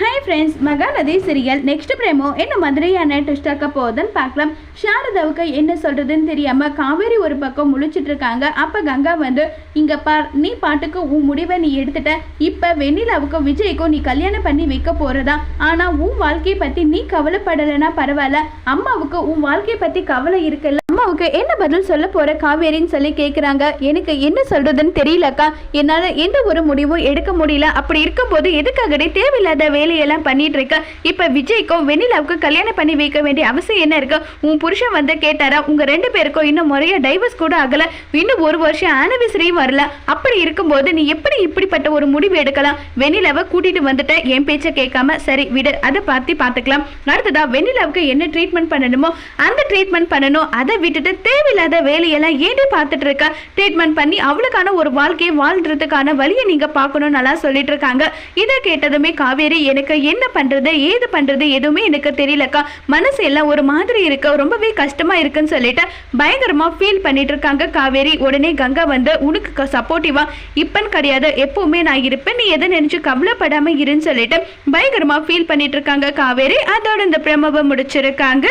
Hi friends Mahanadhi serial next promo என்ன மாதிரியான twist ஆக்க போகுதுன்னு பார்க்கலாம். சாரதாவுக்கு என்ன சொல்கிறதுன்னு தெரியாமல் காவேரி ஒரு பக்கம் முழிச்சிட்டு இருக்காங்க. அப்போ கங்கா வந்து இங்கே பார் நீ பாட்டுக்கு உன் முடிவை நீ எடுத்துட்ட. இப்போ வெண்ணிலாவுக்கும் விஜய்க்கும் நீ கல்யாணம் பண்ணி வைக்க போகிறதா ஆனால் உன் வாழ்க்கையை பற்றி நீ கவலைப்படலைன்னா பரவாயில்ல. அம்மாவுக்கு உன் வாழ்க்கையை பற்றி கவலை இருக்குல்ல. அம்மாவுக்கு என்ன பதில் சொல்ல போற காவேரின்னு சொல்லி கேட்குறாங்க எனக்கு என்ன சொல்கிறதுன்னு தெரியலக்கா. என்னால் எந்த ஒரு முடிவும் எடுக்க முடியல. அப்படி இருக்கும்போது எதுக்காகடி தேவையில்லாத வேலையெல்லாம் பண்ணிட்டு இருக்க இப்ப விஜய்க்கும் வெண்ணிலாவுக்கு கல்யாணம் பண்ணி வைக்க வேண்டிய அவசியம் என்ன இருக்கு? உன் புருஷன் வந்து கேட்டாரா? உங்க ரெண்டு பேருக்கும் இன்னும் முறைய டைவர்ஸ் கூட ஆகல. இன்னும் ஒரு வருஷம் ஆனிவர்சரியும் வரல. அப்படி இருக்கும்போது நீ எப்படி இப்படிப்பட்ட ஒரு முடிவு எடுக்கலாம்? வெண்ணிலாவை கூட்டிட்டு வந்துட்ட. என் பேச்சை கேட்காம. சரி விடு. அதை பார்த்து பார்த்துக்கலாம். அடுத்ததா வெண்ணிலாவுக்கு என்ன ட்ரீட்மெண்ட் பண்ணணுமோ அந்த ட்ரீட்மெண்ட் பண்ணணும். அதை விட்டுட்டு தேவையில்லாத வேலையெல்லாம் ஏடி பார்த்துட்டு இருக்க ட்ரீட்மெண்ட் பண்ணி அவளுக்கான ஒரு வாழ்க்கையை வாழ்றதுக்கான வழியை நீங்க பார்க்கணும் நல்லா சொல்லிட்டு இருக்காங்க இதை கேட்டதுமே காவேரி எனக்கு என்ன பண்றது ஏது பண்றது எதுவுமே எனக்கு தெரியலக்கா. மனசு எல்லாம் ஒரு மாதிரி இருக்க. ரொம்பவே கஷ்டமா இருக்குன்னு சொல்லிட்டு பயங்கரமா ஃபீல் பண்ணிட்டு இருக்காங்க காவேரி. உடனே கங்கா வந்து உனக்கு சப்போர்ட்டிவாக இப்பன்னு கிடையாது. எப்பவுமே நான் இருப்பேன். நீ எதை நினச்சி கவலைப்படாமல் இருன்னு சொல்லிட்டு பயங்கரமா ஃபீல் பண்ணிட்டு இருக்காங்க காவேரி. அதோட இந்த பிரமவை முடிச்சிருக்காங்க.